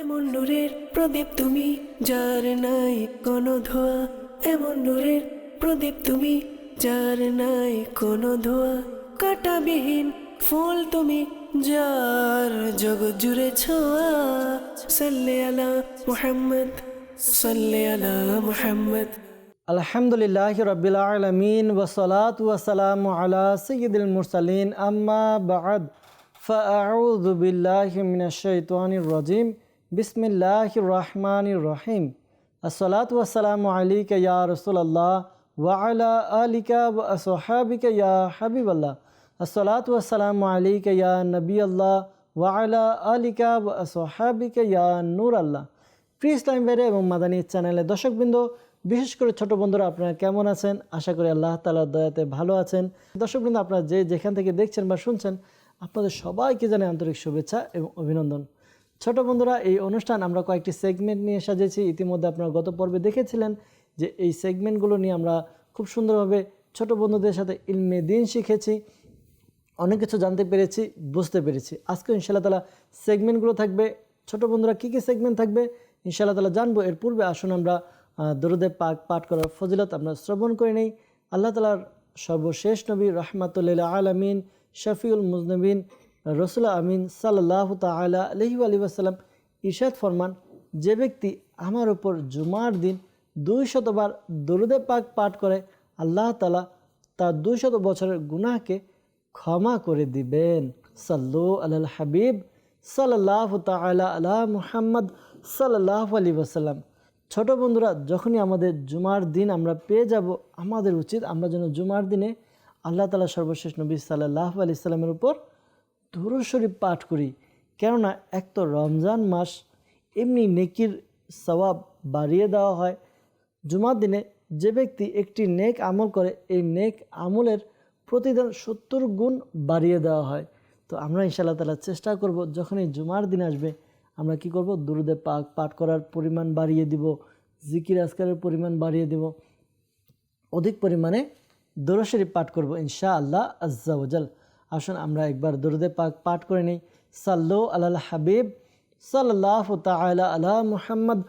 এমন নূরের প্রদীপ তুমি, যার নাই কোনো ধোয়া। এমন নূরের প্রদীপ তুমি, যার নাই কোনো ধোয়া। কাটাবিহীন ফুল তুমি, যার জগৎ জুড়ে ছোঁয়া। সাল্লে আলা মুহাম্মদ, সাল্লে আলা মুহাম্মদ। আলহামদুলিল্লাহ রবিল আলমিন ওসলাত ওয়াসালাম আলা সৈয়দুল মুরসালিন। আম্মা বাদ ফাউযু বিল্লাহি মিনাশ শাইতানির রাজিম। বিসমিল্লাহির রহমানির রহিম। আসসালাতু ওয়াসসালামু আলাইকা ইয়া রাসূলুল্লাহ ওয়া আলা আলিকা ওয়া আসহাবিকা ইয়া হাবিবাল্লাহ। আসসালাতু ওয়াসসালামু আলাইকা ইয়া নবিয়াল্লাহ ওয়া আলা আলিকা ওয়া আসহাবিকা ইয়া নূর আল্লাহ প্রিয় ইসলাম বেড়ে এবং মাদানী চ্যানেলের দর্শকবৃন্দ, বিশেষ করে ছোট বন্ধুরা, আপনারা কেমন আছেন? আশা করি আল্লাহ তালার দয়াতে ভালো আছেন। দর্শকবৃন্দ, আপনারা যে যেখান থেকে দেখছেন বা শুনছেন, আপনাদের সবাইকে জানাই আন্তরিক শুভেচ্ছা এবং অভিনন্দন। ছোট বন্ধুরা, এই অনুষ্ঠান আমরা কয়েকটি সেগমেন্ট নিয়ে সাজিয়েছি ইতিমধ্যে আপনারা গত পর্বে দেখেছিলেন যে এই সেগমেন্টগুলো নিয়ে আমরা খুব সুন্দরভাবে ছোট বন্ধুদের সাথে ইলমে দিন শিখেছি। অনেক কিছু জানতে পেরেছি, বুঝতে পেরেছি। আজকে ইনশাল্লাহ তালা সেগমেন্টগুলো থাকবে। ছোট বন্ধুরা, কী কী সেগমেন্ট থাকবে? ইনশাল্লাহ তালা জানব। এর পূর্বে আসুন আমরা দরুদে পাক পাঠ করার ফজিলত আমরা শ্রবণ করে নেই। আল্লাহ তালার সর্বশেষ নবী রহমাতুল্লাহ আলমিন, শফিউল মুজনবিন রসুল্লা আমিন সাল্লাহ তালা আলহি আলী আসাল্লাম ইরশাদ ফরমান, যে ব্যক্তি আমার উপর জুমার দিন দুই শতবার দরুদে পাক পাঠ করে, আল্লাহ তালা তার দুই শত বছরের গুনাহকে ক্ষমা করে দিবেন। সাল্লু আল হাবিব সাল্লাহ তালা আল্লাহ মুহাম্মদ সাল্লাহ আলী ওসাল্লাম ছোট বন্ধুরা, যখনই আমাদের জুমার দিন আমরা পেয়ে যাব, আমাদের উচিত আমরা যেন জুমার দিনে আল্লাহ তালা সর্বশেষ নবী সাল্লাহ আলি সাল্লামের উপর দুরূদ শরীফ পাঠ করি। কেননা এক তো রমজান মাস, এমনি নেকির সওয়াব বাড়িয়ে দেওয়া হয়। জুমার দিনে যে ব্যক্তি একটি নেক আমল করে, এই নেক আমলের প্রতিদিন সত্তর গুণ বাড়িয়ে দেওয়া হয়। তো আমরা ইনশাআল্লাহ তালা চেষ্টা করব যখন এই জুমার দিন আসবে, আমরা কি করব? দুরুদে পাক পাঠ করার পরিমাণ বাড়িয়ে দিব, জিকির আজকারের পরিমাণ বাড়িয়ে দিব। অধিক পরিমাণে দরুদ পাঠ করব ইনশা আল্লাহ আজ্জাওজাল আসুন আমরা একবার দরুদে পাক পাঠ করে নিই। সাল্লু আলাল হাবিব সাল্লাহ তালা আলা মুহাম্মদ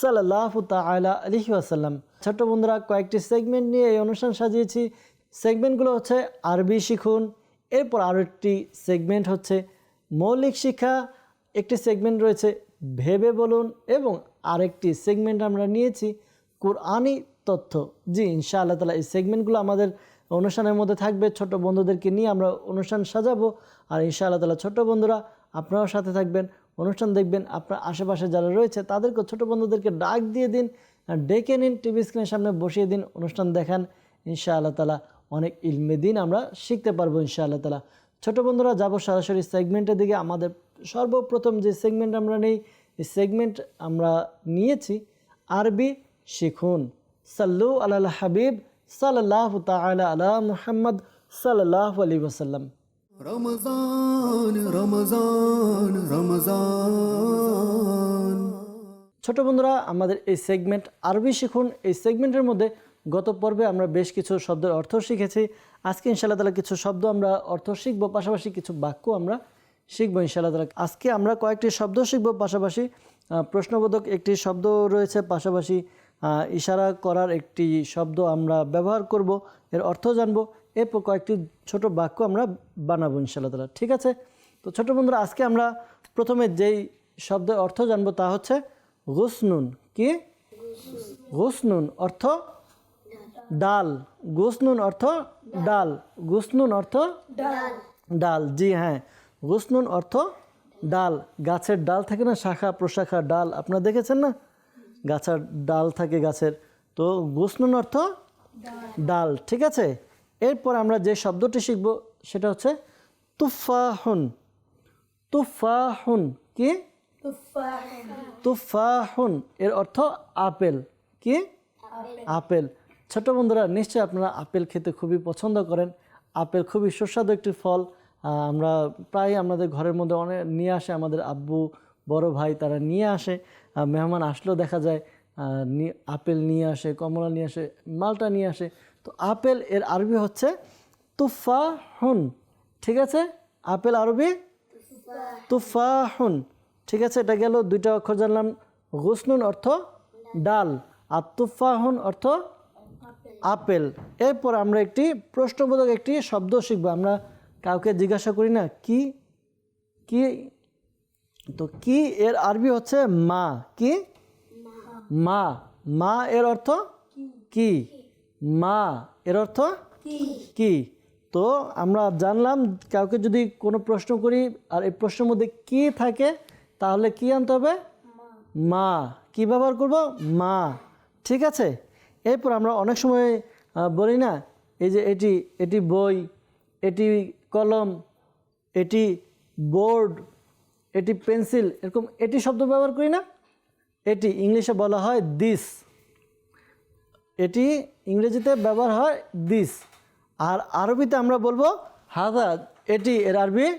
সাল্লাহ তালা আলহি আসাল্লাম ছোট্ট বন্ধুরা, কয়েকটি সেগমেন্ট নিয়ে এই অনুষ্ঠান সাজিয়েছি। সেগমেন্টগুলো হচ্ছে আরবি শিখুন, এরপর আরও একটি সেগমেন্ট হচ্ছে মৌলিক শিক্ষা, একটি সেগমেন্ট রয়েছে ভেবে বলুন এবং আরেকটি সেগমেন্ট আমরা নিয়েছি কোরআনি তথ্য। জি ইনশা আল্লাহ তালা এই সেগমেন্টগুলো আমাদের অনুষ্ঠানের মধ্যে থাকবে ছোট বন্ধুদেরকে নিয়ে আমরা অনুষ্ঠান সাজাবো। আর ইনশা আল্লাহ তালা ছোট বন্ধুরা আপনারাও সাথে থাকবেন, অনুষ্ঠান দেখবেন। আপনার আশেপাশে যারা রয়েছে, তাদেরকে ছোট বন্ধুদেরকে ডাক দিয়ে দিন ডেকে নিন টিভি স্ক্রিনের সামনে, বসিয়ে দিন, অনুষ্ঠান দেখান। ইনশা আল্লাহ তালা অনেক ইলমে দিন আমরা শিখতে পারব ইনশা আল্লাহ তালা ছোট বন্ধুরা, যাব সরাসরি সেগমেন্টের দিকে। আমাদের সর্বপ্রথম যে সেগমেন্ট আমরা নেই, এই সেগমেন্ট আমরা নিয়েছি, আরবি শিখুন। সাল্লু আল্লাহ হাবিব সাল্লাহ তালা আলা মুহাম্মদ সাল্লাহ আলী ওসাল্লাম রমজান রমজান রমজান। ছোট বন্ধুরা আমাদের এই সেগমেন্ট আরবি শিখুন। এই সেগমেন্টের মধ্যে গত পর্বে আমরা বেশ কিছু শব্দের অর্থ শিখেছি। আজকে ইনশাআল্লাহ তালা কিছু শব্দ আমরা অর্থ শিখব পাশাপাশি কিছু বাক্য আমরা শিখব ইনশাআল্লাহ তালা আজকে আমরা কয়েকটি শব্দ শিখব পাশাপাশি প্রশ্নবোধক একটি শব্দ রয়েছে পাশাপাশি ইশারা করার একটি শব্দ আমরা ব্যবহার করব। এর অর্থ জানব। এরপর কয়েকটি ছোট বাক্য আমরা বানাবো ইনশাআল্লাহ তালা ঠিক আছে? তো ছোট বন্ধুরা, আজকে আমরা প্রথমে যেই শব্দের অর্থ জানব তা হচ্ছে গুসনুন কি? গুসনুন অর্থ ডাল। গুসনুন অর্থ ডাল। গুসনুন অর্থ ডাল। জি হ্যাঁ গুসনুন অর্থ ডাল। গাছের ডাল থাকে না, শাখা প্রশাখা ডাল। আপনারা দেখেছেন না? গাছের ডাল থাকে গাছের। তো গুসনুন অর্থ ডাল, ঠিক আছে? এরপর আমরা যে শব্দটি শিখব সেটা হচ্ছে তুফাহুন। তুফাহুন কি? তুফাহুন। এর অর্থ আপেল কি? আপেল। ছোট বন্ধুরা, নিশ্চয়ই আপনারা আপেল খেতে খুবই পছন্দ করেন। আপেল খুবই সুস্বাদু একটি ফল। আমরা প্রায় আমাদের ঘরের মধ্যে অনেক নিয়ে আসে আমাদের আব্বু, বড় ভাই, তারা নিয়ে আসে। মেহমান আসলেও দেখা যায় আপেল নিয়ে আসে, কমলা নিয়ে আসে, মালটা নিয়ে আসে। তো আপেল এর আরবি হচ্ছে তুফাহুন, ঠিক আছে? আপেল আরবি? তুফাহুন, ঠিক আছে? এটা গেল দুইটা অক্ষর জানলাম। গুসনুন অর্থ ডাল, আর তুফাহুন অর্থ আপেল। এরপর আমরা একটি প্রশ্নবোধক একটি শব্দ শিখব। আমরা কাউকে জিজ্ঞাসা করি না, কি? কি তো কি এর আরবি হচ্ছে মা? কি? মা। মা। এর অর্থ? কি। মা এর অর্থ? কি। তো আমরা জানলাম কাউকে যদি কোনো প্রশ্ন করি আর এই প্রশ্নের মধ্যে কি থাকে তাহলে কি আনতে হবে? মা। কি ব্যবহার করব? মা। ঠিক আছে? এরপর আমরা অনেক সময় বলি না এই যে এটি এটি বই এটি কলম এটি বোর্ড এটি পেন্সিল, এরকম এটি শব্দ ব্যবহার করি না। এটি ইংলিশে বলা হয় দিস। এটি ইংরেজিতে ব্যবহার হয় দিস। আর আরবিতে আমরা বলব হাদা। এটি এর আরবি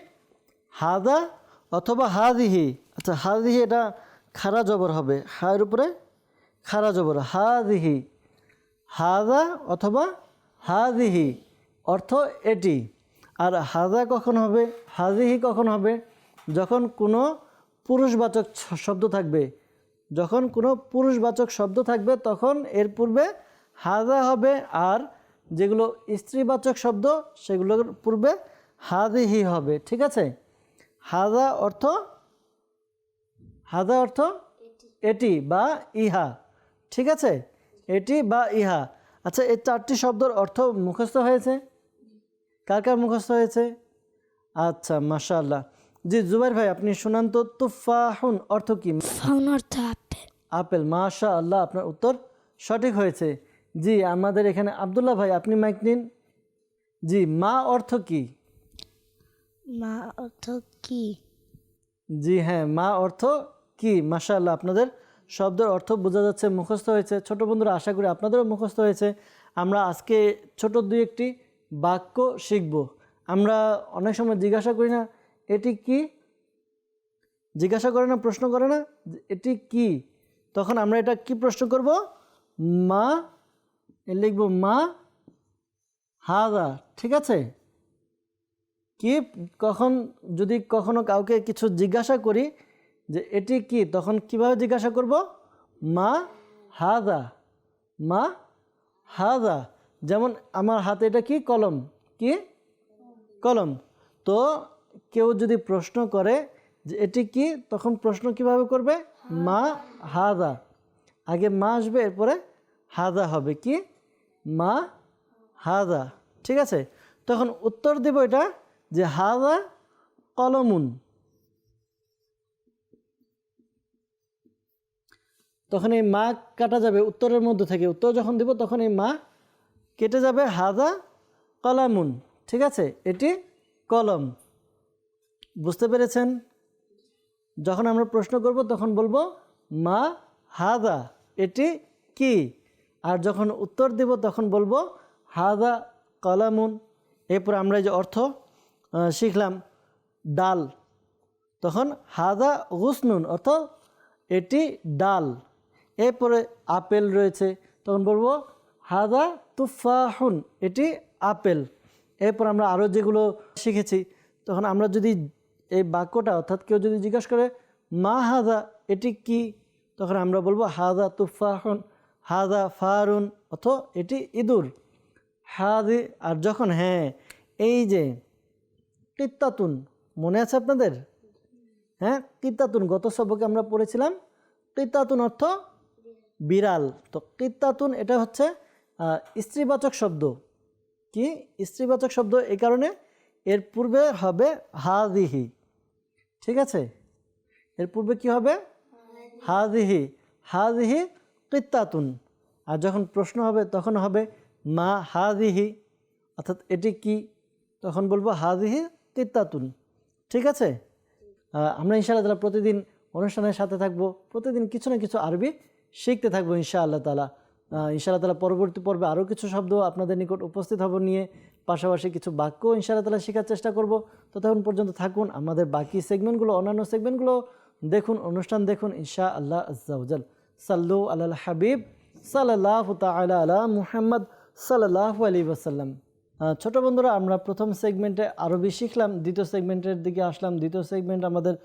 হাদা অথবা হাদিহি। আচ্ছা হাদিহি এটা খারা জবর হবে। হায়ের উপরে খারা জবর। হাদিহি। হাদা অথবা হাদিহি অর্থ এটি। আর হাদা কখন হবে? হাদিহি কখন হবে? যখন কোনো পুরুষবাচক শব্দ থাকবে, যখন কোনো পুরুষবাচক শব্দ থাকবে, তখন এর পূর্বে হাদা হবে আর যেগুলো স্ত্রীবাচক শব্দ, সেগুলোর পূর্বে হাদিহি হবে। ঠিক আছে? হাদা অর্থ হাদা অর্থ এটি বা ইহা। ঠিক আছে? এটি বা ইহা। আচ্ছা এই চারটি শব্দের অর্থ মুখস্থ হয়েছে? কার কার মুখস্থ হয়েছে? আচ্ছা মাশাআল্লাহ। জি জুবাইর ভাই আপনি শুনান তো তুফাহুন অর্থ কি? ফাউন অর্থ আপেল। আপেল মাশা আল্লাহ আপনার উত্তর সঠিক হয়েছে। জি আমাদের এখানে আবদুল্লাহ ভাই আপনি মাইক নিন। জি মা অর্থ কি? মা অর্থ কি? জি হ্যাঁ মা অর্থ কি? মাশাআল্লাহ আপনাদের শব্দের অর্থ বোঝা যাচ্ছে মুখস্থ হয়েছে। ছোট বন্ধুরা আশা করি আপনাদেরও মুখস্থ হয়েছে। আমরা আজকে ছোট দুই একটি বাক্য শিখব। আমরা অনেক সময় জিজ্ঞাসা করি না এটি কি? জিজ্ঞাসা করে না, প্রশ্ন করে না, এটি কি? তখন আমরা এটা কি প্রশ্ন করব? মা লিখব, মা, হাদা, ঠিক আছে? কি কখন, যদি কখনো কাউকে কিছু জিজ্ঞাসা করি যে এটি কি, তখন কীভাবে জিজ্ঞাসা করব? মা, হাদা মা, হাদা, যেমন আমার হাতে এটা কি? কলম কি? কলম। তো কেউ যদি প্রশ্ন করে যে এটি কি তখন প্রশ্ন কীভাবে করবে? মা হাদা। আগে মা আসবে এরপরে হাদা হবে। কি? মা হাদা। ঠিক আছে? তখন উত্তর দেব এটা যে হাদা কলমুন। তখন এই মা কাটা যাবে উত্তরের মধ্যে থেকে। উত্তর যখন দেব তখন এই মা কেটে যাবে হাদা কলামুন। ঠিক আছে? এটি কলম। বুঝতে পেরেছেন? যখন আমরা প্রশ্ন করব, তখন বলব, মা হাদা। এটি কি? আর যখন উত্তর দেব, তখন বলব, হাদা কলামুন। এরপর আমরা যে অর্থ শিখলাম, ডাল। তখন হাদা গুসনুন, অর্থ এটি ডাল। এরপরে আপেল রয়েছে, তখন বলব, হাদা তুফাহুন এটি আপেল। এরপর আমরা আরও যেগুলো শিখেছি, তখন আমরা যদি এই বাক্যটা অর্থাৎ কেউ যদি জিজ্ঞাসা করে, মা হাদা, এটি কি? তখন আমরা বলব, হাদা তুফাহুন, হাদা ফারুন অথ এটি ইঁদুর। হাদি, আর যখন হ্যাঁ এই যে, কিত্তাতুন, মনে আছে আপনাদের? হ্যাঁ কিত্তাতুন, গত সবকে আমরা পড়েছিলাম। কিত্তাতুন অর্থ বিড়াল। তো কিত্তাতুন, এটা হচ্ছে স্ত্রীবাচক শব্দ। কি? স্ত্রীবাচক শব্দ এই কারণে এর পূর্বে হবে হাদিহি। ঠিক আছে? এর পূর্বে কি হবে? হাদিহি। হাদিহি কিত্তাতুন। আর যখন প্রশ্ন হবে, তখন হবে মা হাদিহি। অর্থাৎ এটি কি? তখন বলব হাদিহি কিত্তাতুন। ঠিক আছে? আমরা ইনশাআল্লাহ তালা প্রতিদিন অনুষ্ঠানের সাথে থাকব। প্রতিদিন কিছু না কিছু আরবি শিখতে থাকব ইনশাআল্লাহ তালা ইনশাআল্লাহ তালা পরবর্তী পর্বে আরও কিছু শব্দ আপনাদের নিকট উপস্থিত হব নিয়ে পাশাপাশি কিছু বাক্য ইনশাআল্লাহ তালা শেখার চেষ্টা করব। ততক্ষণ পর্যন্ত থাকুন, আমাদের বাকি সেগমেন্টগুলো অন্যান্য সেগমেন্টগুলো দেখুন, অনুষ্ঠান দেখুন ইনশা আল্লাহ আজ্জাউজাল সাল্লু আল্লাহ হাবিব সাল্লাহ তালা আলা মুহাম্মদ সাল্লাহ আলী ওসাল্লাম ছোট বন্ধুরা, আমরা প্রথম সেগমেন্টে আরবি শিখলাম, দ্বিতীয় সেগমেন্টের দিকে আসলাম। দ্বিতীয় সেগমেন্ট আমাদের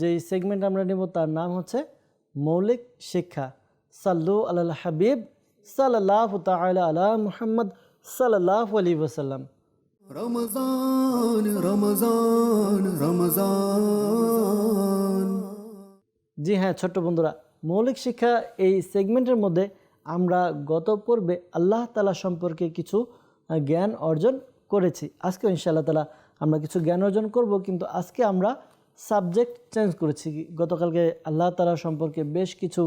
যেই সেগমেন্ট আমরা নেব তার নাম হচ্ছে মৌলিক শিক্ষা। সাল্লু আল্লাহ হাবিব সাল্লাহ তালা আলা মুহাম্মদ সাল্লাহ আলী ওসাল্লাম রমজান রমজান রমজান। জি হ্যাঁ ছোট্ট বন্ধুরা মৌলিক শিক্ষা এই সেগমেন্টের মধ্যে আমরা গত পর্বে আল্লাহ তালা সম্পর্কে কিছু জ্ঞান অর্জন করেছি। আজকে ইনশাআল্লাহ তালা আমরা কিছু জ্ঞান অর্জন করব কিন্তু আজকে আমরা সাবজেক্ট চেঞ্জ করেছি। গতকালকে আল্লাহ তালা সম্পর্কে বেশ কিছু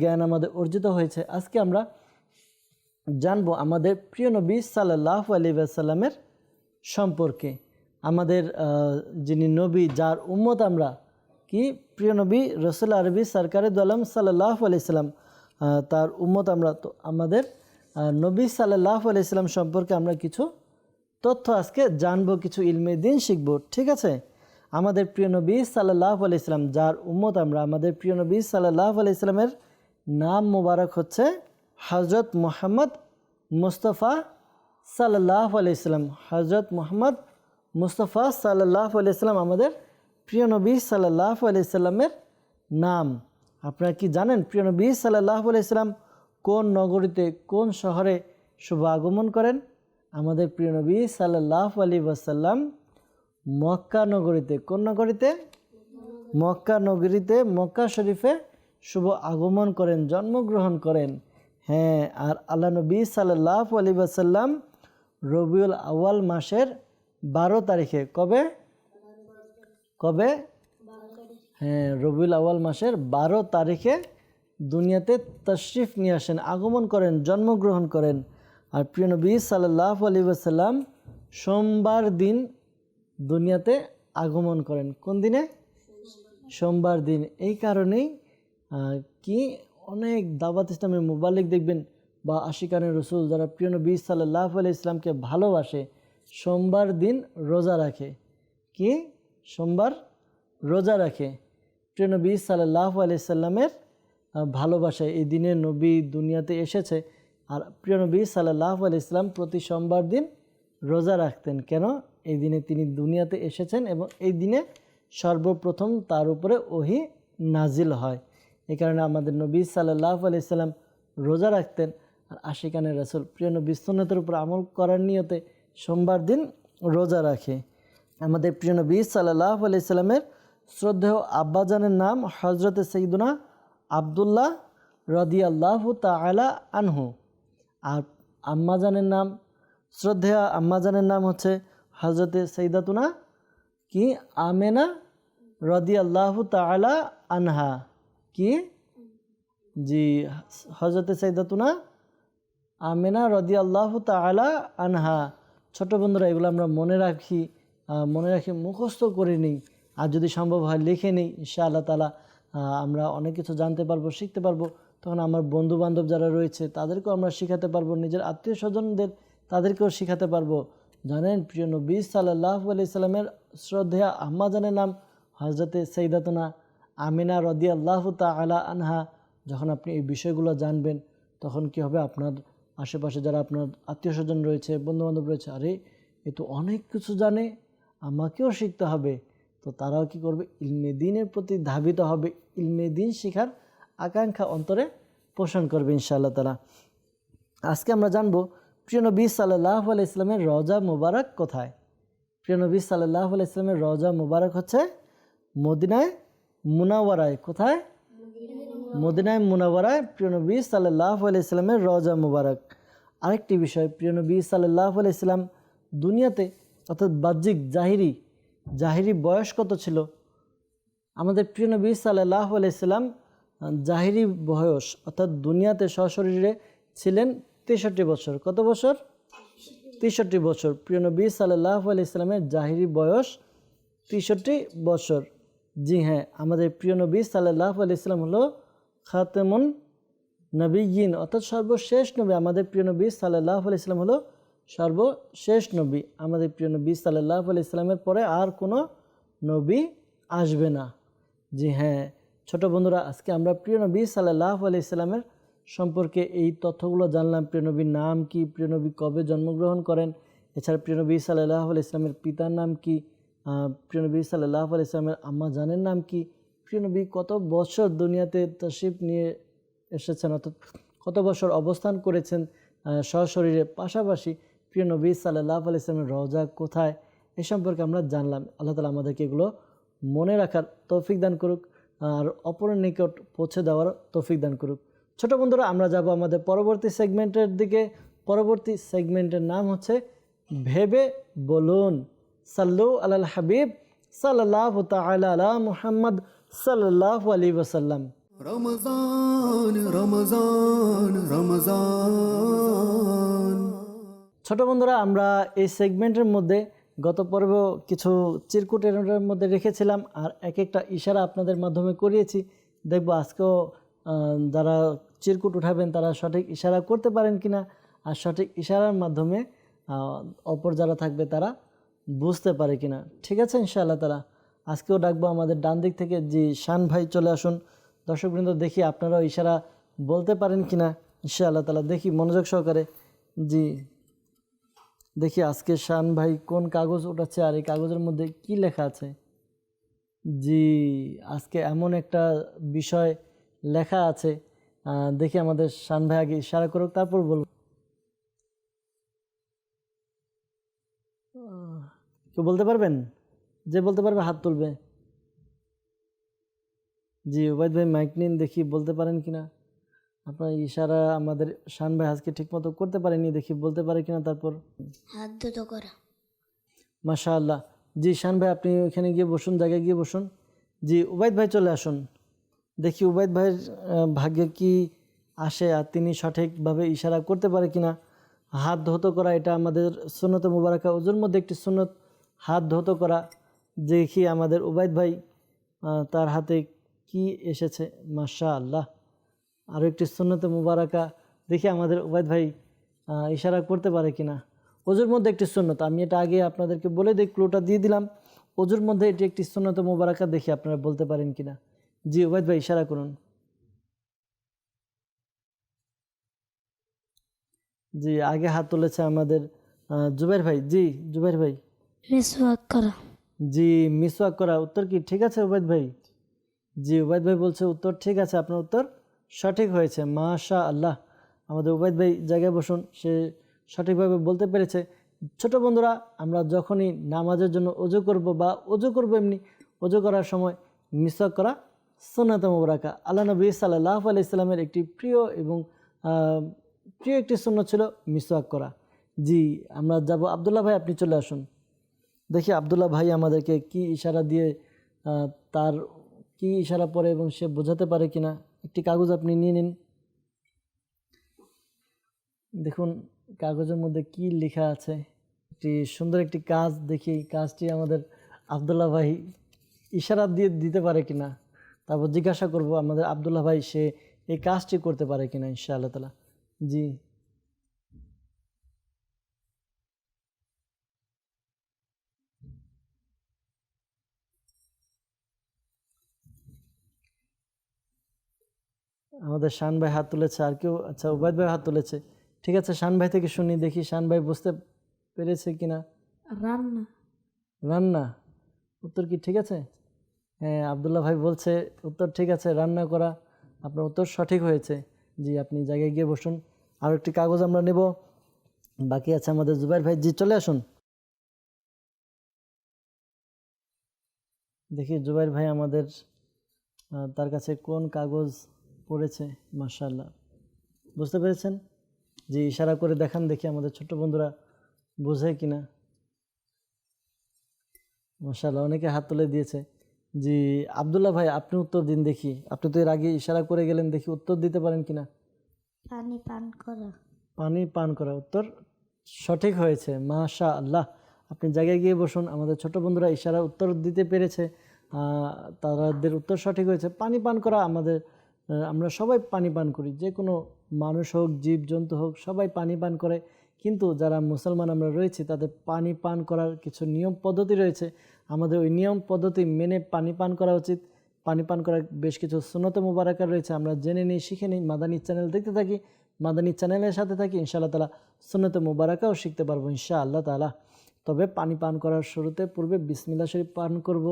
জ্ঞান আমাদের অর্জিত হয়েছে। আজকে আমরা জানব আমাদের প্রিয় নবী সাল্লাহ আলী সাল্লামের সম্পর্কে। আমাদের যিনি নবী, যার উম্মত আমরা, কি? প্রিয় নবী রসুল আরবি সরকারে দোয়ালাম সাল্লাহ আলাইসাল্লাম তার উম্মত আমরা তো, আমাদের নবী সাল্লাহ আলাইসাল্লাম সম্পর্কে আমরা কিছু তথ্য আজকে জানব, কিছু ইলমে দিন শিখব, ঠিক আছে? আমাদের প্রিয় নবী সাল্লাহ আলাইসাল্লাম যার উম্মত আমরা, আমাদের প্রিয় নবী সাল্লাহ আলাইসাল্লামের নাম মোবারক হচ্ছে হজরত মোহাম্মদ মুস্তফা সাল্লাহ আলাইসাল্লাম হজরত মোহাম্মদ মুস্তফা সাল্লাহ আলাইসাল্লাম আমাদের প্রিয় নবী সাল্লাহ আলাইসাল্লামের নাম। আপনারা কি জানেন প্রিয় নবী সাল্লাহ আলাইসাল্লাম কোন নগরীতে, কোন শহরে শুভ আগমন করেন? আমাদের প্রিয় নবী সাল্লাহ আলী ওয়াসাল্লাম মক্কা নগরীতে, কোন নগরীতে? মক্কা নগরীতে, মক্কা শরীফে শুভ আগমন করেন, জন্মগ্রহণ করেন। হ্যাঁ আর আল্লাহ নবী সাল্লাহ আলী ওয়াসাল্লাম রবিউল আউয়াল মাসের বারো তারিখে কবে? কবে? হ্যাঁ রবিউল আউয়াল মাসের বারো তারিখে দুনিয়াতে তশরিফ নিয়ে আসেন, আগমন করেন, জন্মগ্রহণ করেন। আর প্রিয় নবী সাল্লাহ আলী ওয়াসাল্লাম সোমবার দিন দুনিয়াতে আগমন করেন। কোন দিনে? সোমবার দিন। এই কারণেই কি অনেক দাওয়াত ইসলামের মোবালিক দেখবেন বা আশিকানের রসুল যারা প্রিয় নবী সাল্লাহ আলি ইসলামকে ভালোবাসে, সোমবার দিন রোজা রাখে। কি? সোমবার রোজা রাখে। প্রিয় নবী সাল্লাহ আলি সাল্লামের ভালোবাসায় এই দিনে নবী দুনিয়াতে এসেছে। আর প্রিয় নবী সাল্লাহ আলি ইসলাম প্রতি সোমবার দিন রোজা রাখতেন। কেন? এই দিনে তিনি দুনিয়াতে এসেছেন এবং এই দিনে সর্বপ্রথম তার উপরে ওহি নাজিল হয়। এই কারণে আমাদের নবী সাল্লাহ আলাইসাল্লাম রোজা রাখতেন আর আশিকানের রাসুল, প্রিয় নবী সুন্নতের উপর আমল করার নিয়তে সোমবার দিন রোজা রাখে। আমাদের প্রিয় নবী সাল্লাহ আলাইসাল্লামের শ্রদ্ধেয় আব্বাজানের নাম হজরত সঈদুনা আবদুল্লাহ রদিয়াল্লাহু তালা আনহু। আর আম্মাজানের নাম, শ্রদ্ধেয়া আম্মাজানের নাম হচ্ছে হজরতে সৈদাতুনা কি আমেনা রদি আল্লাহ তালা আনহা। কি? জি হজরতে সৈদাতুনা আমেনা রদি আল্লাহ তালা আনহা। ছোট বন্ধুরা, এগুলো আমরা মনে রাখি মনে রাখি মুখস্থ করে নিই। আর যদি সম্ভব হয় লিখে নিই ইনশা আল্লাহ তালা আমরা অনেক কিছু জানতে পারব, শিখতে পারব। তখন আমার বন্ধু বান্ধব যারা রয়েছে, তাদেরকেও আমরা শেখাতে পারব, নিজের আত্মীয় স্বজনদের তাদেরকেও শেখাতে পারব। জানেন, প্রিয় নবী সাল্লাহ আলি সাল্লামের শ্রদ্ধেয়া আহমাজানের নাম হজরতে সৈদাতনা আমিনা রদি আল্লাহ তালা আনহা, যখন আপনি এই বিষয়গুলো জানবেন, তখন কি হবে? আপনার আশেপাশে যারা আপনার আত্মীয় স্বজন রয়েছে, বন্ধুবান্ধব রয়েছে, আরে, এ তো অনেক কিছু জানে, আমাকেও শিখতে হবে। তো তারাও কি করবে? ইলমে দিনের প্রতি ধাবিত হবে। ইলমে দিন শেখার আকাঙ্ক্ষা অন্তরে পোষণ করবে ইনশাআল্লাহ তালা আজকে আমরা জানব, প্রিয় নবী সাল্লাহ আলাই ইসলামের রজা মুবারক কোথায়? প্রিয় নবী সাল্লাহ আলাই ইসলামের রজা মুবারক হচ্ছে মদিনায় মুনাওয়ারায়, কোথায়? মদিনায় মুনাওয়ারায়, প্রিয় নবী সাল্লাহ আলাই ইসলামের রজা মুবারক। আরেকটি বিষয়, প্রিয় নবী সাল্লাহ ইসলাম দুনিয়াতে অর্থাৎ বাহ্যিক জাহিরি জাহিরি বয়স কত ছিল? আমাদের প্রিয় নবী সাল্লাহ আলাইসাল্লাম জাহিরি বয়স অর্থাৎ দুনিয়াতে সশরীরে ছিলেন তেষট্টি বছর। কত বছর? তেষট্টি বছর। প্রিয় নবী সাল্লাহ আলাইসাল্লামের জাহিরি বয়স তেষট্টি বছর। জি হ্যাঁ আমাদের প্রিয় নবী সাল্লাহ আলাইসাল্লাম হলো খাতেমুন নবীন অর্থাৎ সর্বশেষ নবী। আমাদের প্রিয় নবী সাল্লাহ আলি ইসলাম হলো সর্বশেষ নবী। আমাদের প্রিয় নবী সাল্লাহ আলি ইসলামের পরে আর কোনো নবী আসবে না। জি হ্যাঁ ছোট বন্ধুরা, আজকে আমরা প্রিয় নবী সাল্লাহ আলি ইসলামের সম্পর্কে এই তথ্যগুলো জানলাম। প্রিয় নবীর নাম কি? প্রিয় নবী কবে জন্মগ্রহণ করেন? এছাড়া প্রিয় নবী সাল্লাহ আলি ইসলামের পিতার নাম কি? প্রিয়নবী সাল্লাহ আলি ইসলামের আম্মা জানের নাম কি? প্রিয়নবী কত বছর দুনিয়াতে তশিফ নিয়ে এসেছেন অর্থাৎ কত বছর অবস্থান করেছেন আহ, সশরীরে? পাশাপাশি প্রিয় নবী সাল্লাহ আলি ইসলামের রওজা কোথায়? এ সম্পর্কে আমরা জানলাম। আল্লাহ তালা আমাদেরকে এগুলো মনে রাখার তৌফিক দান করুক আর অপরের নিকট পৌঁছে দেওয়ার তৌফিক দান করুক। ছোট বন্ধুরা আমরা যাব আমাদের পরবর্তী সেগমেন্টের দিকে। পরবর্তী সেগমেন্টের নাম হচ্ছে ভেবে বলুন। সাল্লু আলাল হাবিব সাল্লাহ তালা আলা মুহাম্মদ সাল্লাহ আলী ওসাল্লাম রমজান রমজান রমজান। ছোট বন্ধুরা আমরা এই সেগমেন্টের মধ্যে গত পর্ব কিছু চিরকুটের মধ্যে রেখেছিলাম আর এক একটা ইশারা আপনাদের মাধ্যমে করিয়েছি। দেখব আজকেও যারা চিরকুট উঠাবেন তারা সঠিক ইশারা করতে পারেন কিনা। আর সঠিক ইশারার মাধ্যমে অপর যারা থাকবে তারা বুঝতে পারে কিনা। ঠিক আছে, ইনশাআল্লাহ তারা আজকেও ডাকবো আমাদের ডান দিক থেকে জি শান ভাই চলে আসুন। দর্শকবৃন্দ, দেখি আপনারাও ইশারা বলতে পারেন কিনা। ইনশাআল্লাহ তালা দেখি মনোযোগ সহকারে। জি, দেখি আজকে শান ভাই কোন কাগজ উঠাচ্ছে আর এই কাগজের মধ্যে কি লেখা আছে। জি, আজকে এমন একটা বিষয় লেখা আছে। দেখি আমাদের শান ভাই আগে ইশারা করুক, তারপর বলব। কেউ বলতে পারবেন? যে বলতে পারবে হাত তুলবে। জি ওবায়দ ভাই মাইক নিন দেখি বলতে পারেন কিনা। আপনার ইশারা আমাদের শান ভাই আজকে ঠিকমতো করতে পারেনি দেখি বলতে পারে কিনা তারপর। হাত দুটো করা। মাশা আল্লাহ জি শান ভাই আপনি ওখানে গিয়ে বসুন জায়গায় গিয়ে বসুন। জি উবায়দ ভাই চলে আসুন। দেখি উবায়দ ভাইয়ের ভাগ্যে কি আসে আর তিনি সঠিকভাবে ইশারা করতে পারে কিনা। হাত ধৌত করা এটা আমাদের সুন্নত মুবারাকা ওজুর মধ্যে একটি সুন্নত হাত ধত করা, দেখি আমাদের উবায়দ ভাই তার হাতে কি এসেছে মাশা আল্লাহ আরও একটি সুন্নত মুবারাকা, দেখি আমাদের উবায়দ ভাই ইশারা করতে পারে কি না অজুর মধ্যে একটি সুন্নত, আমি এটা আগে আপনাদেরকে বলে দিই, ক্লুটা দিয়ে দিলাম। অজুর মধ্যে এটি একটি সুন্নত মুবারাকা, দেখি আপনারা বলতে পারেন কি না জি উবায়দ ভাই, ইশারা করুন। জি, আগে হাত তুলেছে আমাদের জুবের ভাই। জি জুবের ভাই। মিসওয়াক করা। জি, মিসওয়াক করা। উত্তর কি? ঠিক আছে উবায়দ ভাই। জি উবায়দ ভাই বলছে উত্তর ঠিক আছে, আপনার উত্তর সঠিক হয়েছে। মাশা আল্লাহ আমাদের উবায়দ ভাই জায়গায় বসুন, সে সঠিকভাবে বলতে পেরেছে। ছোট বন্ধুরা, আমরা যখনই নামাজের জন্য অজু করব বা অজু করব এমনি, অজু করার সময় মিসওয়াক করা সুন্নাত মুবারাকা। আল্লাহ নবী সাল্লাহ আলি ইসলামের একটি প্রিয় এবং প্রিয় একটি শূন্য ছিল মিসওয়াক করা। জি, আমরা যাব। আবদুল্লাহ ভাই, আপনি চলে আসুন। দেখি আবদুল্লাহ ভাই আমাদেরকে কি ইশারা দিয়ে তার কি ইশারা পরে এবং সে বোঝাতে পারে কিনা, একটি কাগজ আপনি নিয়ে নিন। দেখুন, কাগজের মধ্যে কি লেখা আছে। একটি সুন্দর একটি কাজ দেখি, কাজটি আমাদের আবদুল্লাহ ভাই ইশারা দিয়ে দিতে পারে কিনা, তারপর জিজ্ঞাসা করব আমাদের আবদুল্লাহ ভাই সে এই কাজটি করতে পারে কিনা ইনশাআল্লাহ তালা জি। আমাদের শান ভাই হাত তুলেছে আর কেউ আচ্ছা উবায়দ ভাই হাত তুলেছে। ঠিক আছে শান ভাই থেকে শুনি দেখি শান ভাই বুঝতে পেরেছে কিনা। রান্না। রান্না? উত্তর কি ঠিক আছে? হ্যাঁ আবদুল্লাহ ভাই বলছে উত্তর ঠিক আছে রান্না করা। আপনার উত্তর সঠিক হয়েছে। জি আপনি জায়গায় গিয়ে বসুন। আর একটি কাগজ আমরা নেব। বাকি আছে আমাদের জুবাইর ভাই। জি চলে আসুন। দেখি জুবাইর ভাই আমাদের তার কাছে কোন কাগজ পড়েছে মার্শাল্লাহ বুঝতে পেরেছেন? জি ইশারা করে দেখান দেখি আমাদের ছোট্ট বন্ধুরা বোঝে কিনা। মার্শাল্লাহ অনেকে হাত তুলে দিয়েছে। জি আবদুল্লাহ ভাই আপনি উত্তর দিন দেখি। আপনি তো এর আগে ইশারা করে গেলেন দেখি উত্তর দিতে পারেন কিনা। পানি পান করা। পানি পান করা উত্তর সঠিক হয়েছে মাশা আল্লাহ আপনি জায়গায় গিয়ে বসুন আমাদের ছোট বন্ধুরা ইশারা উত্তর দিতে পেরেছে। আহ, তাদের উত্তর সঠিক হয়েছে। পানি পান করা আমাদের আমরা সবাই পানি পান করি। যে কোনো মানুষ হোক জীব জন্তু হোক, সবাই পানি পান করে। কিন্তু যারা মুসলমান আমরা রয়েছি, তাদের পানি পান করার কিছু নিয়ম পদ্ধতি রয়েছে। আমাদের ওই নিয়ম পদ্ধতি মেনে পানি পান করা উচিত। পানি পান করার বেশ কিছু সুনত মুবারাকা রয়েছে। আমরা জেনে নিই, শিখে নিই। মাদানী চ্যানেল দেখতে থাকি। মাদানী চ্যানেলের সাথে থাকি। ইনশাআল্লাহ তালা সুনত মুবারাকাও শিখতে পারব ইনশা আল্লাহ তালা তবে পানি পান করার শুরুতে পূর্বে বিসমিল্লা শরীফ পান করব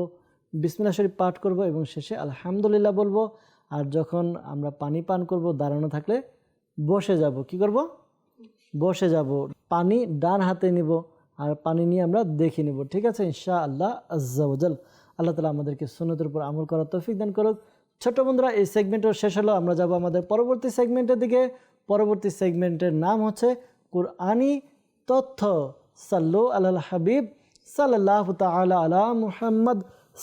বিসমিল্লা শরীফ পাঠ করব এবং শেষে আলহামদুলিল্লাহ বলব। আর যখন আমরা পানি পান করব দাঁড়ানো থাকলে বসে যাব, কি করব? বসে যাব। পানি ডান হাতে নিব আর পানি নিয়ে আমরা দেখে নিব, ঠিক আছে? ইনশা আল্লাহ আজ্জাউজাল আল্লাহ তালা আমাদেরকে সুন্নতের উপর আমল করার তৌফিক দান করুক। ছোট্ট বন্ধুরা, এই সেগমেন্টও শেষ হলো। আমরা যাব আমাদের পরবর্তী সেগমেন্টের দিকে। পরবর্তী সেগমেন্টের নাম হচ্ছে কুরআনি তথ্য। সাল্লু আল্লাহ হাবিব সাল্লাহ তালা আলা মুহাম্মদ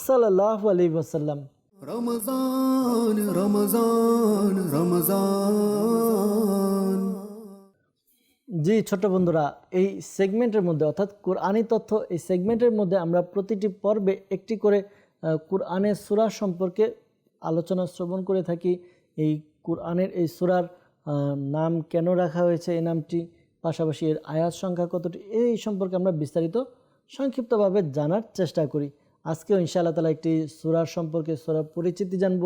সাল্লাহ আলী ওসাল্লাম রমজান রমজান রমজান। জি ছোট বন্ধুরা, এই সেগমেন্টের মধ্যে, অর্থাৎ কোরআনি তথ্য, এই সেগমেন্টের মধ্যে আমরা প্রতিটি পর্বে একটি করে কোরআনের সুরা সম্পর্কে আলোচনা শ্রবণ করে থাকি। এই কোরআনের এই সুরার নাম কেন রাখা হয়েছে, এই নামটি, পাশাপাশি এর আয়াত সংখ্যা কতটি, এই সম্পর্কে আমরা বিস্তারিত সংক্ষিপ্তভাবে জানার চেষ্টা করি। আজকেও ইনশাআল্লাহ তালা একটি সুরার সম্পর্কে সুরার পরিচিতি জানব।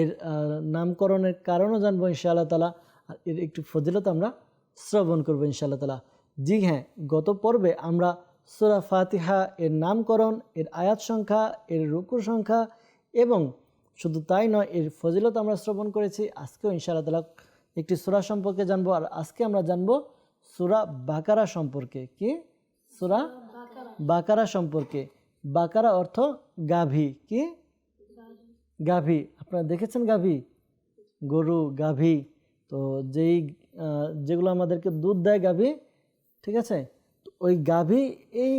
এর নামকরণের কারণও জানব ইনশাআল্লাহ তালা আর এর একটু ফজিলত আমরা শ্রবণ করব ইনশাআল্লাহ তালা জি হ্যাঁ গত পর্বে আমরা সুরা ফাতিহা, এর নামকরণ, এর আয়াত সংখ্যা, এর রুকুর সংখ্যা এবং শুধু তাই নয়, এর ফজিলত আমরা শ্রবণ করেছি। আজকেও ইনশাআল্লাহ তালা একটি সুরা সম্পর্কে জানব। আর আজকে আমরা জানব সুরা বাকারা সম্পর্কে। কি? সুরা বাকারা সম্পর্কে। বাকারা অর্থ গাভী, কি? গাভী। আপনারা দেখেছেন গাভী? গরু, গাভী। তো যেই যেগুলো আমাদেরকে দুধ দেয় গাভী, ঠিক আছে? ওই গাভী, এই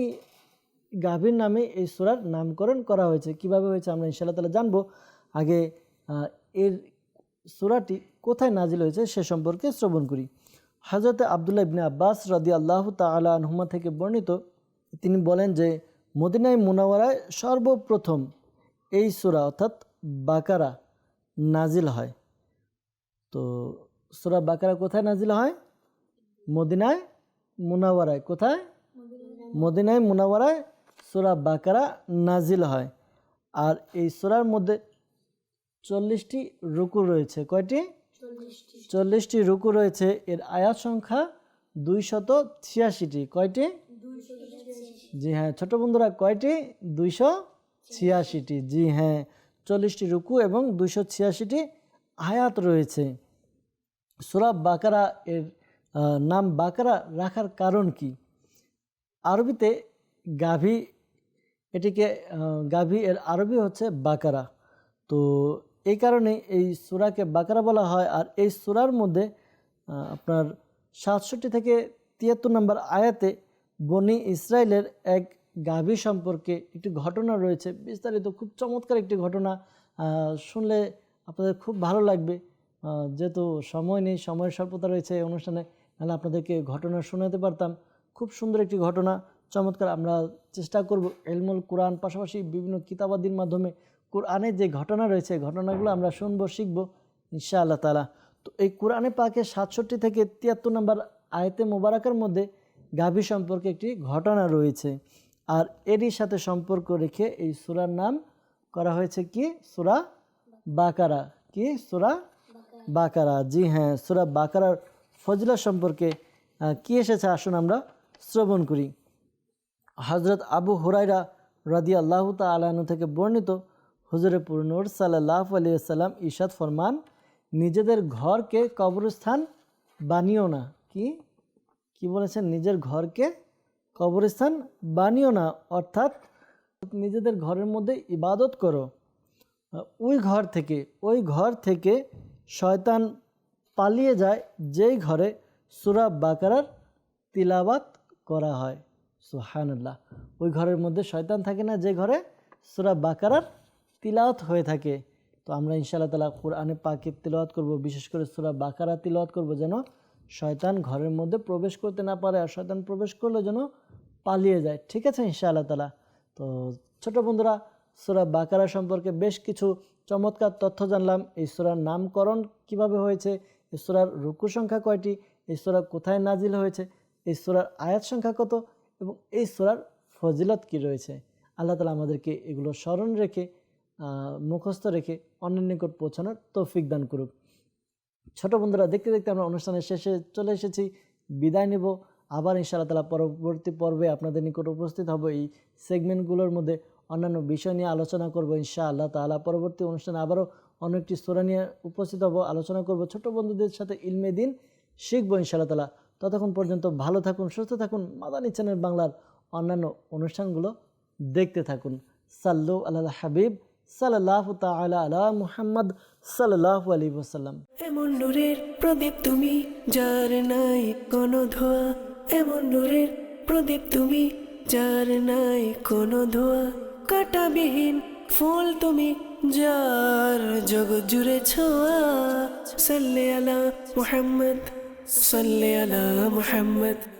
গাভীর নামে এই সুরার নামকরণ করা হয়েছে। কীভাবে হয়েছে আমরা ইনশাআল্লাহ তালা জানব। আগে এর সুরাটি কোথায় নাজিল হয়েছে সে সম্পর্কে শ্রবণ করি। হজরত আবদুল্লাহ ইবনে আব্বাস রদি আল্লাহ তালা আনহুমা থেকে বর্ণিত, তিনি বলেন যে মদিনায় মুনাওয়ারায় সর্বপ্রথম এই সুরা অর্থাৎ বাকারা নাজিল হয়। তো সুরা বাকারা কোথায় নাজিল হয়? মদিনায় মুনাওয়ারায় কোথায়? মদিনায় মুনাওয়ারায় সুরা বাকারা নাজিল হয়। আর এই সুরার মধ্যে চল্লিশটি রুকু রয়েছে। কয়টি? চল্লিশটি। রুকু রয়েছে। এর আয়াত সংখ্যা দুইশত ছিয়াশিটি। কয়টি? জি হ্যাঁ ছোট বন্ধুরা কয়টি? দুইশো ছিয়াশিটি। জি হ্যাঁ চল্লিশটি রুকু এবং দুইশো ছিয়াশিটি আয়াত রয়েছে। সুরা বাকারা এর নাম বাকারা রাখার কারণ কি? আরবিতে গাভী, এটিকে গাভী এর আরবি হচ্ছে বাকারা। তো এই কারণে এই সুরাকে বাকারা বলা হয় আর এই সুরার মধ্যে আপনার সাতষট্টি থেকে তিয়াত্তর নম্বর আয়াতে বনি ইসরায়েলের এক গাভী সম্পর্কে একটি ঘটনা রয়েছে। বিস্তারিত খুব চমৎকার একটি ঘটনা শুনলে আপনাদের খুব ভালো লাগবে। যেহেতু সময় নেই, সময়ের স্বল্পতা রয়েছে এই অনুষ্ঠানে নাহলে আপনাদেরকে ঘটনা শোনাতে পারতাম। খুব সুন্দর একটি ঘটনা, চমৎকার। আমরা চেষ্টা করব এলমুল কোরআন, পাশাপাশি বিভিন্ন কিতাবাদির মাধ্যমে কোরআনের যে ঘটনা রয়েছে ঘটনাগুলো আমরা শুনব, শিখব ইনশা আল্লাহ তালা তো এই কোরআনে পাকে সাতষট্টি থেকে তিয়াত্তর নম্বর আয়তে মোবারকের মধ্যে গাভী সম্পর্কে একটি ঘটনা রয়েছে। আর এরই সাথে সম্পর্ক রেখে এই সুরার নাম করা হয়েছে কি? সুরা বাকারা। কি? সুরা বাকারা। জি হ্যাঁ সুরা বাকারার ফজলা সম্পর্কে কি এসেছে? আসুন আমরা শ্রবণ করি। হজরত আবু হুরাইরা রাদি আল্লাহ তালু থেকে বর্ণিত হুজুরে পুরনুর সাল্লাহ আলিয়াল্লাম ইশাদ ফরমান, নিজেদের ঘরকে কবরস্থান বানিও না। কি? কি বলেছেন? নিজের ঘরকে কবরস্থান বানিও না, অর্থাৎ নিজেদের ঘরের মধ্যে ইবাদত করো। ওই ঘর থেকে, ওই ঘর থেকে শয়তান পালিয়ে যায়, যেই ঘরে সুরা বাকারার তিলাবাত করা হয়। সুহানুল্লাহ ওই ঘরের মধ্যে শয়তান থাকে না, যে ঘরে সুরা বাকারার তিলাওয়াত হয়ে থাকে। তো আমরা ইনশাআল্লাহ তালা কোরআনে পাকে তিলাওয়াত করব, বিশেষ করে সুরা বাকারা তিলাওয়াত করব যেন শয়তান ঘরের মধ্যে প্রবেশ করতে না পারে আর শয়তান প্রবেশ করলে যেন পালিয়ে যায়। ঠিক আছে ইনশাআল্লাহ তালা তো ছোট বন্ধুরা, সুরা বাকারা সম্পর্কে বেশ কিছু চমৎকার তথ্য জানলাম। এই সুরার নামকরণ কীভাবে হয়েছে? এই সুরার রুকু সংখ্যা কয়টি? এই সুরা কোথায় নাজিল হয়েছে? এই সুরার আয়াত সংখ্যা কত? এবং এই সুরার ফজিলত কি রয়েছে? আল্লাহ তালা আমাদেরকে এগুলো স্মরণ রেখে মুখস্থ রেখে অন্যের নিকট পৌঁছানোর তৌফিক দান করুক। ছোট বন্ধুরা, দেখতে দেখতে আমরা অনুষ্ঠানের শেষে চলে এসেছি। বিদায় নেব। আবার ইনশাআল্লাহ তালা পরবর্তী পর্বে আপনাদের নিকট উপস্থিত হব। এই সেগমেন্টগুলোর মধ্যে অন্যান্য বিষয় নিয়ে আলোচনা করব ইনশাআল্লাহ তালা পরবর্তী অনুষ্ঠানে আবারও অন্য একটি সোরা নিয়ে উপস্থিত হব। আলোচনা করব ছোট বন্ধুদের সাথে ইলমে দিন। শিখব ইনশাআল্লাহ তালা ততক্ষণ পর্যন্ত ভালো থাকুন, সুস্থ থাকুন। মাদানী চ্যানেল বাংলার অন্যান্য অনুষ্ঠানগুলো দেখতে থাকুন। সাল্লু আল্লাহ হাবিব। সাল্লাহ তালা আলা মুহাম্মদ সাল্লাহ আলী ওসাল্লাম এমন নূরের প্রদীপ তুমি, যার নাই কোনো ধোয়া। এমন নূরের প্রদীপ তুমি, যার নাই কোনো ধোয়া। কাটাবিহীন ফুল তুমি, যার জগৎ জুড়ে ছোঁয়া। সাল্লে আলা মুহাম্মদ, সাল্লে আলা মুহাম্মদ।